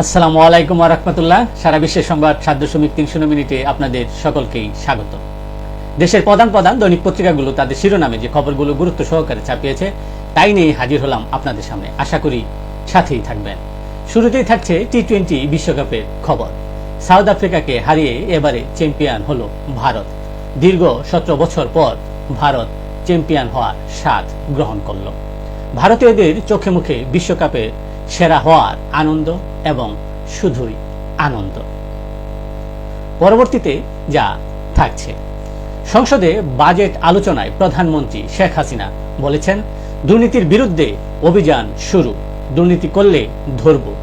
আসসালামু আলাইকুম রহমতুল্লাহ। সারা বিশ্বের সংবাদ সাত দশমিক তিন মিনিটে আপনাদের সকলকেই স্বাগত। দেশের প্রধান প্রধান দৈনিক পত্রিকাগুলো তাদের শিরোনামে যে খবরগুলো গুরুত্ব সহকারে ছাপিয়েছে, তাই নিয়ে হাজির হলাম আপনাদের সামনে। আশা করি সাথেই থাকবেন। শুরুতেই থাকছে টি টোয়েন্টি বিশ্বকাপের খবর। সাউথ আফ্রিকাকে হারিয়ে এবারে চ্যাম্পিয়ন হল ভারত। দীর্ঘ সতেরো বছর পর ভারত চ্যাম্পিয়ন হওয়ার স্বাদ গ্রহণ করল। ভারতীয়দের চোখে মুখে বিশ্বকাপে সেরা হওয়ার আনন্দ এবং শুধুই আনন্দ। পরবর্তীতে যা থাকছে। সংসদে বাজেট আলোচনায় প্রধানমন্ত্রী শেখ হাসিনা বলেছেন, দুর্নীতির বিরুদ্ধে অভিযান শুরু, দুর্নীতি করলে ধরব।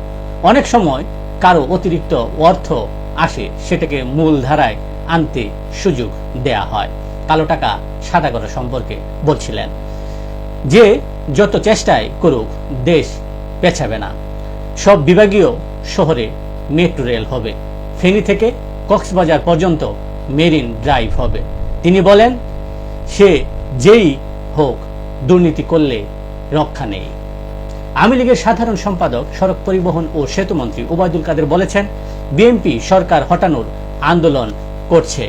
অনেক সময় কারও অতিরিক্ত অর্থ আসে, সেটাকে মূল ধারায় আনতে সুযোগ দেয়া হয়। কালো টাকা সাদা করা সম্পর্কে বলছিলেন। যে যত চেষ্টায় করুক, দেশ পেছাবে না। সব বিভাগীয় শহরে মেট্রো রেল হবে। ফেনী থেকে কক্সবাজার পর্যন্ত মেরিন ড্রাইভ হবে। তিনি বলেন, সে যেই হোক, দুর্নীতি করলে রক্ষা নেই। আওয়ামী লীগের সাধারণ সম্পাদক, সড়ক পরিবহন ও সেতুমন্ত্রী ওবায়দুল কাদের বলেছেন, বিএনপি সরকার হটানোর আন্দোলন করছে।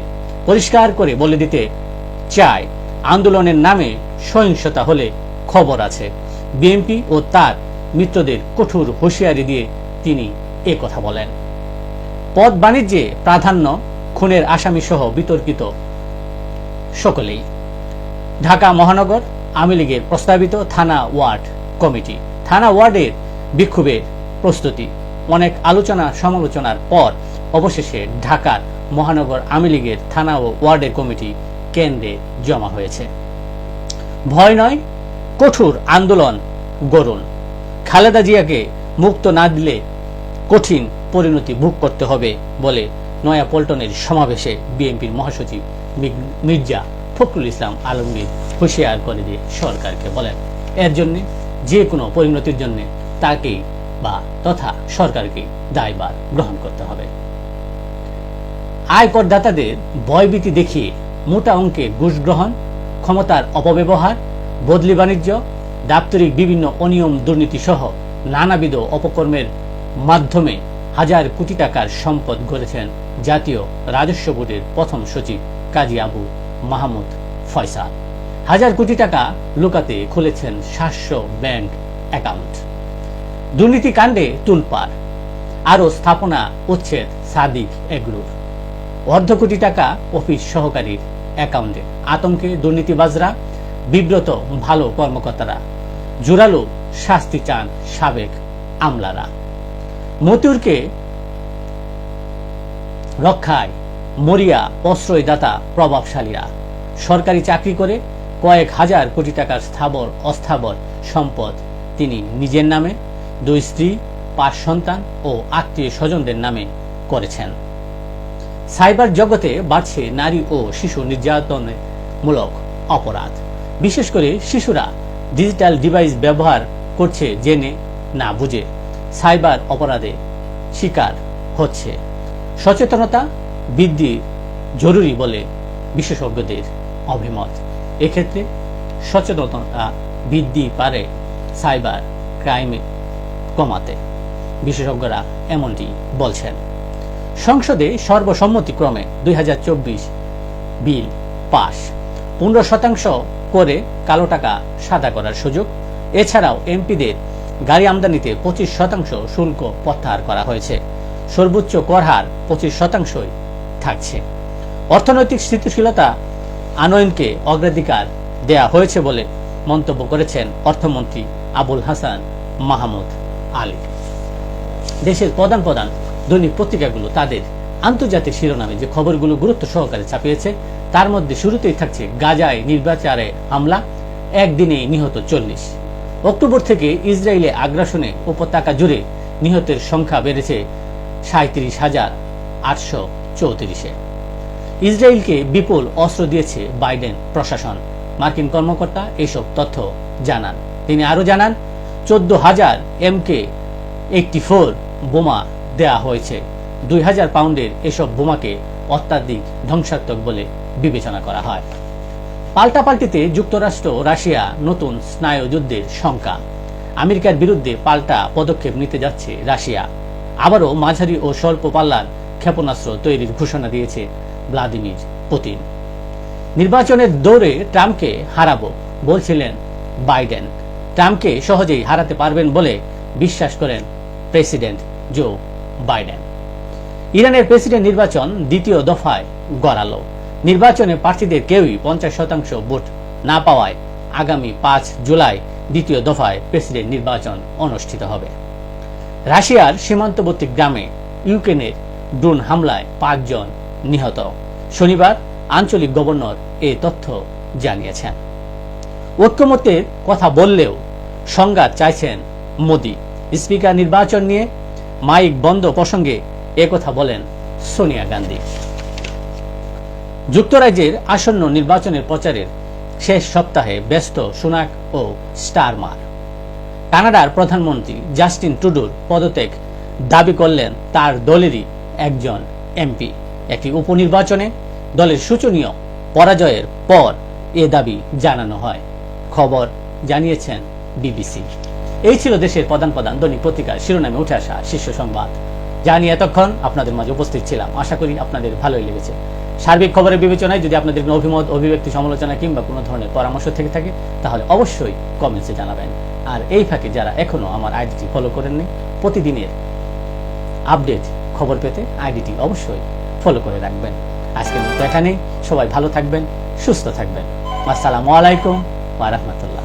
পরিষ্কার করে বলে দিতে চায়, আন্দোলনের নামে সহিংসতা হলে খবর আছে। বিএনপি ও তার মিত্রদের কঠোর হুঁশিয়ারি দিয়ে তিনি এ কথা বলেন। পদ বাণিজ্যে প্রাধান্য খুনের আসামি সহ বিতর্কিত সকলেই। ঢাকা মহানগর আওয়ামী লীগের প্রস্তাবিত থানা ওয়ার্ড কমিটি। থানা ওয়ার্ডের বিক্ষোভের প্রস্তুতি। অনেক আলোচনা সমালোচনার পর অবশেষে ঢাকার মহানগর আওয়ামী লীগের থানা ও ওয়ার্ডের কমিটি কেন্দ্রে জমা হয়েছে। ভয় নয়, কঠোর আন্দোলন গড়ুন। খালেদা জিয়াকে মুক্ত না দিলে কঠিন পরিণতি ভোগ করতে হবে বলে নয়া পল্টনের সমাবেশে বিএনপির মহাসচিব মির্জা ফখরুল ইসলাম আলমগীর হুঁশিয়ার করে দিয়ে সরকারকে বলেন, এর জন্য যে কোনো পরিণতির জন্য তাকেই বা তথা সরকারকে দায়ভার গ্রহণ করতে হবে। আয়করদাতাদের ভয়ভীতি দেখিয়ে মোটা অঙ্কে ঘুষ গ্রহণ, ক্ষমতার অপব্যবহার, বদলি বাণিজ্য দাপ্তরিক বিভিন্ন অনিয়ম দুর্নীতি সহ নানাবিধ অপকর্মের মাধ্যমে হাজার কোটি টাকার সম্পদ গড়েছেন জাতীয় রাজস্ব বোর্ডের প্রথম সচিব কাজী আবু মাহমুদ ফয়সাল। হাজার কোটি টাকা লুকাতে খুলেছেন সাতশো ব্যাংক অ্যাকাউন্ট। দুর্নীতি কাণ্ডে তুলপার। আরও স্থাপনা উচ্ছেদ সাদিক এগলুর অর্ধ কোটি টাকা অফিস সহকারীর অ্যাকাউন্টে। আতঙ্কে দুর্নীতিবাজরা, বিব্রত ভালো কর্মকর্তারা জোরালো শাস্তি চান সাবেক আমলারা। মতিউরকে রক্ষায় মরিয়া প্রশ্রয়দাতা প্রভাবশালীরা। সরকারি চাকরি করে কয়েক হাজার কোটি টাকার স্থাবর, অস্থাবর সম্পদ তিনি নিজের নামে, দুই স্ত্রী, পাঁচ সন্তান ও আত্মীয় স্বজনদের নামে করেছেন। সাইবার জগতে বাড়ছে নারী ও শিশু নির্যাতনমূলক অপরাধ। বিশেষ করে শিশুরা ডিজিটাল ডিভাইস ব্যবহার করছে জেনে না বুঝে। সাইবার অপরাধে শিকার হচ্ছে। সচেতনতা বৃদ্ধি জরুরি বলে বিশেষজ্ঞদের অভিমত। এক্ষেত্রে সচেতনতা বৃদ্ধি পারে সাইবার ক্রাইমে কমাতে। বিশেষজ্ঞরা এমনটি বলছেন। সংসদে সর্বসম্মতিক্রমে দুই হাজার চব্বিশ বিল পাশ। পনেরো শতাংশ করে কালো টাকা সাদা করার সুযোগ। এছাড়াও এমপিদের গাড়ি আমদানিতে পঁচিশ শতাংশ শুল্ক প্রত্যাহার করা হয়েছে। সর্বোচ্চ কর হার পঁচিশ শতাংশই থাকছে। অর্থনৈতিক স্থিতিশীলতা আনয়নকে অগ্রাধিকার দেয়া হয়েছে বলে মন্তব্য করেছেন অর্থমন্ত্রী আবুল হাসান মাহমুদ আলী। দেশের প্রধান প্রধান দৈনিক পত্রিকাগুলো তাদের আন্তর্জাতিক শিরোনামে যে খবরগুলো গুরুত্ব সহকারে ছাপিয়েছে, তার মধ্যে শুরুতেই থাকছে গাজায় নির্বাচারে হামলা একদিনে নিহত চল্লিশ। অক্টোবর থেকে ইসরায়েলে আগ্রাসনে উপত্যকা জুড়ে নিহতের সংখ্যা বেড়েছে সাঁত্রিশ হাজার আটশো চৌত্রিশে। ইসরায়েলকে বিপুল অস্ত্র দিয়েছে বাইডেন প্রশাসন। মার্কিন কর্মকর্তা এসব তথ্য জানান। তিনি আরও জানান, চোদ্দ হাজার এমকে এইটটি ফোর বোমা দেয়া হয়েছে। দুই হাজার পাউন্ডের এসব বোমাকে অত্যাধিক ধ্বংসাত্মক বলে বিবেচনা করা হয়। পাল্টাপাল্টিতে যুক্তরাষ্ট্র, রাশিয়া নতুন স্নায়ুযুদ্ধের শঙ্কা। আমেরিকার বিরুদ্ধে পাল্টা পদক্ষেপ নিতে যাচ্ছে রাশিয়া। আবারও মাঝারি ও স্বল্প পাল্লার ক্ষেপণাস্ত্র তৈরির ঘোষণা দিয়েছে ভ্লাদিমির পুতিন। নির্বাচনের দৌড়ে ট্রাম্পকে হারাবো, বলছিলেন বাইডেন। ট্রাম্পকে সহজেই হারাতে পারবেন বলে বিশ্বাস করেন প্রেসিডেন্ট জো বাইডেন। ইরানের প্রেসিডেন্ট নির্বাচন দ্বিতীয় দফায় গড়ালো। নির্বাচনে প্রার্থীদের কেউই পঞ্চাশ শতাংশ ভোট না পাওয়ায় আগামী পাঁচ জুলাই দ্বিতীয় দফায় প্রেসিডেন্ট নির্বাচন অনুষ্ঠিত হবে। রাশিয়ার সীমান্তবর্তী গ্রামে ইউক্রেনের ড্রোন হামলায় পাঁচজন নিহত। শনিবার আঞ্চলিক গভর্নর এ তথ্য জানিয়েছেন। ঐক্যমত্যের কথা বললেও সংঘাত চাইছেন মোদি। স্পিকার নির্বাচন নিয়ে মাইক বন্ধ প্রসঙ্গে কথা বলেন সোনিয়া গান্ধী। যুক্তরাজ্যের আসন্ন নির্বাচনের প্রচারের শেষ সপ্তাহে ব্যস্ত সুনাক ও স্টারমার। কানাডার প্রধানমন্ত্রী জাস্টিন টুডুর পদত্যাগ দাবি করলেন তার দলেরই একজন এমপি। একটি উপনির্বাচনে দলের শোচনীয় পরাজয়ের পর এ দাবি জানানো হয়। খবর জানিয়েছেন বিবিসি। এই ছিল দেশের প্রধান প্রধান দৈনিক পত্রিকার শিরোনামে উঠে আসা শীর্ষ সংবাদ। নিয়ে এতক্ষণ আপনাদের মাঝে উপস্থিত ছিলাম। আশা করি আপনাদের ভালোই লেগেছে। সার্বিক খবরের বিবেচনায় যদি আপনাদের কোনো অভিমত, অভিব্যক্তি, সমালোচনা কিংবা কোনো ধরনের পরামর্শ থেকে থাকে, তাহলে অবশ্যই কমেন্টসে জানাবেন। আর এই ফাঁকে যারা এখনও আমার আইডিটি ফলো করেননি, প্রতিদিনের আপডেট খবর পেতে আইডিটি অবশ্যই ফলো করে রাখবেন। আজকের মতো এখানেই। সবাই ভালো থাকবেন, সুস্থ থাকবেন। আসসালামু আলাইকুম ওয়া রাহমাতুল্লাহ।